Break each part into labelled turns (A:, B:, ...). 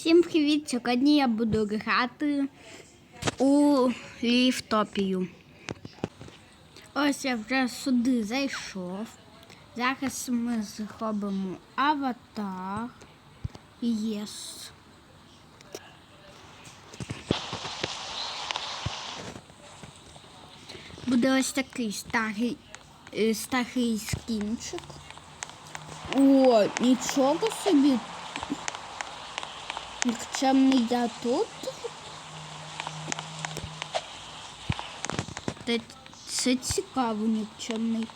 A: Всім привіт! Сьогодні я буду грати у ліфтопію. Ось я вже сюди зайшов. Зараз ми зробимо аватар. Єс. Буде ось такий старий, е, старий скінчик. О, нічого собі. Нікчемний я тут. Це цікаво, нікчемний.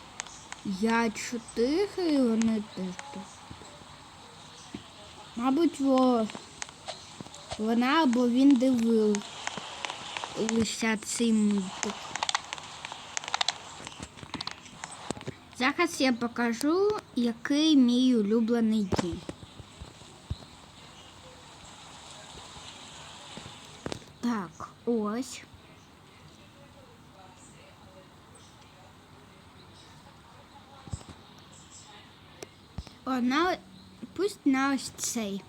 A: Я чотири і вони теж тут. Мабуть, во, вона або він дивив лише цей мультик. Зараз я покажу, який мій улюблений день. Так, ось. О, на, пусть на ось цей.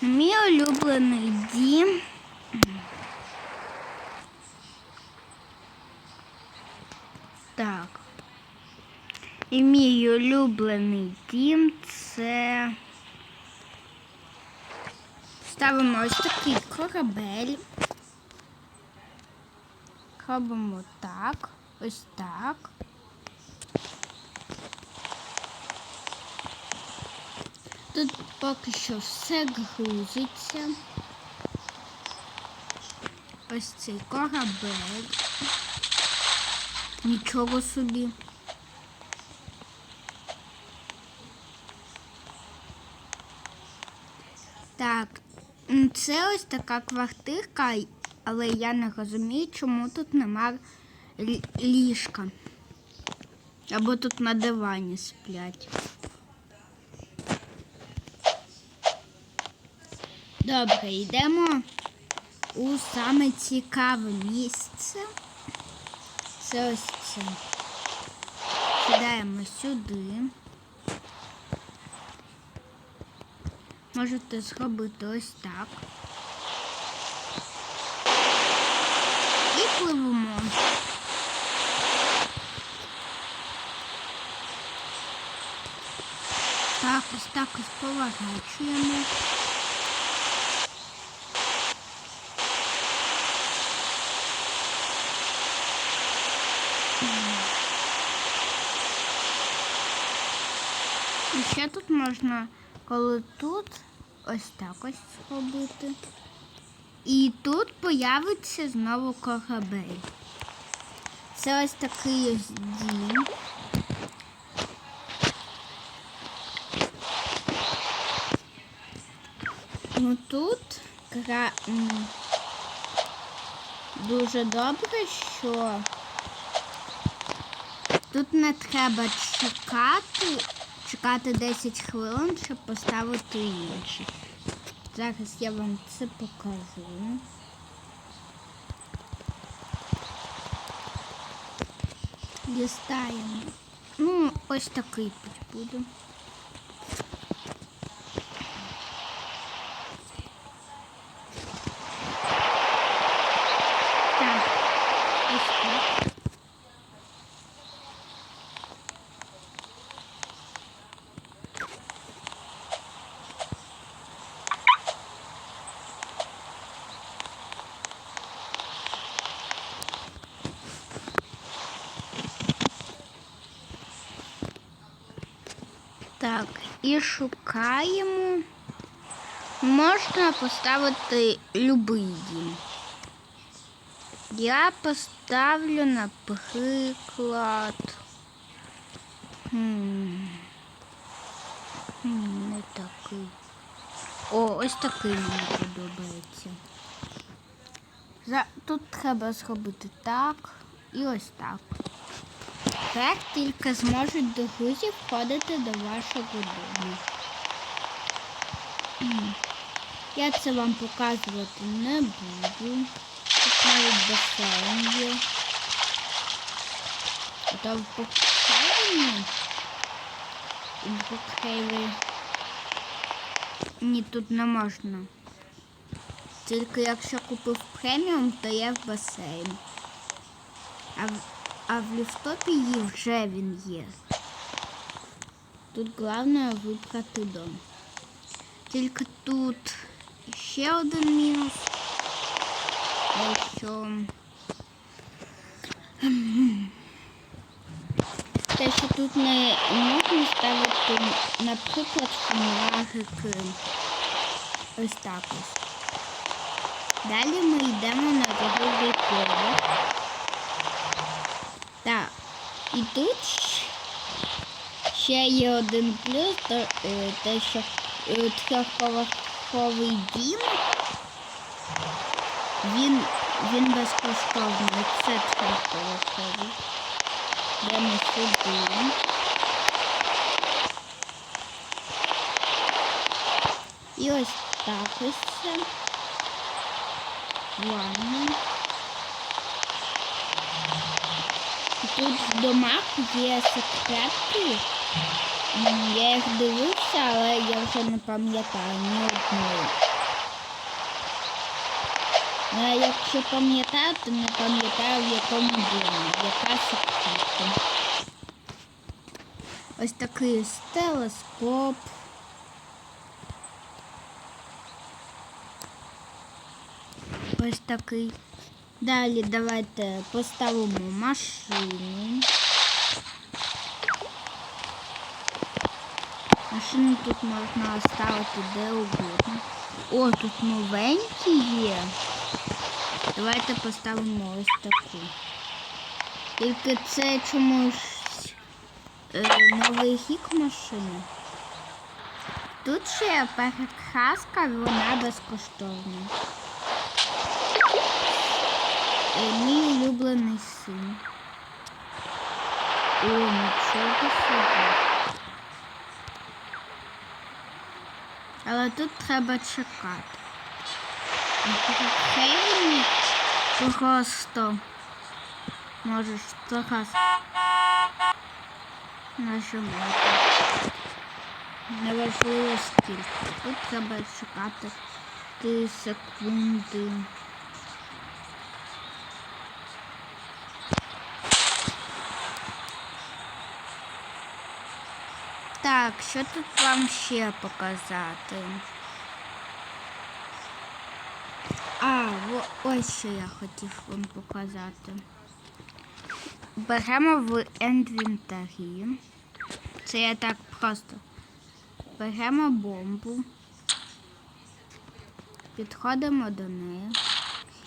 A: Мій улюблений дім. Так. І мій улюблений дім це. Ставимо ось такий корабель. Робимо так, ось так. Тут поки що все грузиться. Ось цей корабель. Нічого собі. Так, це ось така квартирка, але я не розумію, чому тут нема ліжка. Або тут на дивані сплять. Добре, йдемо у саме цікаве місце. Це ось це. Сідаємо сюди. Можете зробити ось так. І пливемо. Так, ось так ось поворачуємо. І ще тут можна, коли тут ось так ось зробити. І тут появиться знову корабель. Це ось такий ось дім. Ну тут кра... дуже добре, що тут не треба чекати, чекати 10 хвилин, щоб поставити інший. Зараз я вам це покажу. Дістаємо. Ну, ось такий путь буде. Так, ось так. Так, і шукаємо. Можна поставити дім. Я поставлю, наприклад. хм, хм, Не такий. О, ось такий мені подобається. За... Тут треба зробити так і ось так. Так тільки зможуть до друзів входити до вашого дому. Я це вам показувати не буду. Тут навіть басейн є. А то в басейні в Букхейві Ні, тут не можна Тільки якщо купив преміум, то є в басейн. А в, а в ліфтопі є вже він є. Тут головне вибрати дом. Тільки тут ще один мінус. Що те, що тут не можна ставити, наприклад, фонарики. Ось так ось. Далі ми йдемо на другий поверх. Так. І тут ще є один плюс, то, е, те, що е, трьохповерховий дім. Він, він безкоштовний. Це трьохповерховий. Йдемо сюди. І ось так ось це. Ладно. Тут в домах є секретки. Я їх дивився, але я вже не пам'ятаю ні одної. А якщо пам'ятаю, то не пам'ятаю в якому домі, яка секретка. Ось такий телескоп. Ось такий. Далі давайте поставимо машину. Машину тут можна ставити де угодно. О, тут новенькі є. Давайте поставимо ось таку. Тільки це чомусь е, новий рік машини. Тут ще перекраска, вона безкоштовна. Мій улюблений син. О, нічого собі. Але тут треба чекати. Хай мені просто можеш трохи нажимати. Неважливо скільки. Тут треба чекати ти секунди. Так, що тут вам ще показати? А, ось що я хотів вам показати. Беремо в інвентарі. Це я так просто. Беремо бомбу. Підходимо до неї.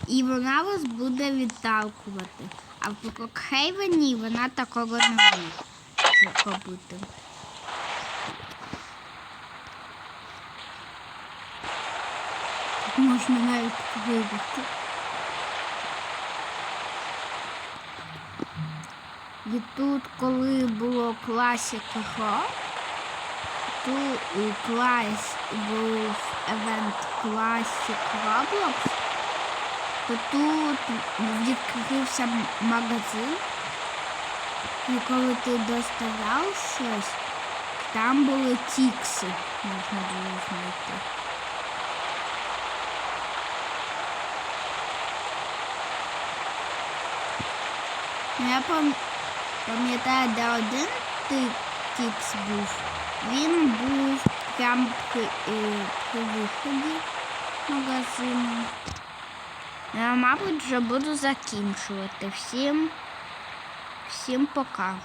A: І вона вас буде відталкувати. А в Брокхейвені вона такого не може робити. Тут можна навіть вибити. І тут, коли було Classic Rock, тут у клас був евент Classic Roblox, то тут відкрився магазин, і коли ти доставав щось, там були тікси, можна було знайти. Я пам- пам'ятаю, де один тикс був. Він був прямо при, при виході магазину. Я, мабуть, вже буду закінчувати. Всім, всім пока.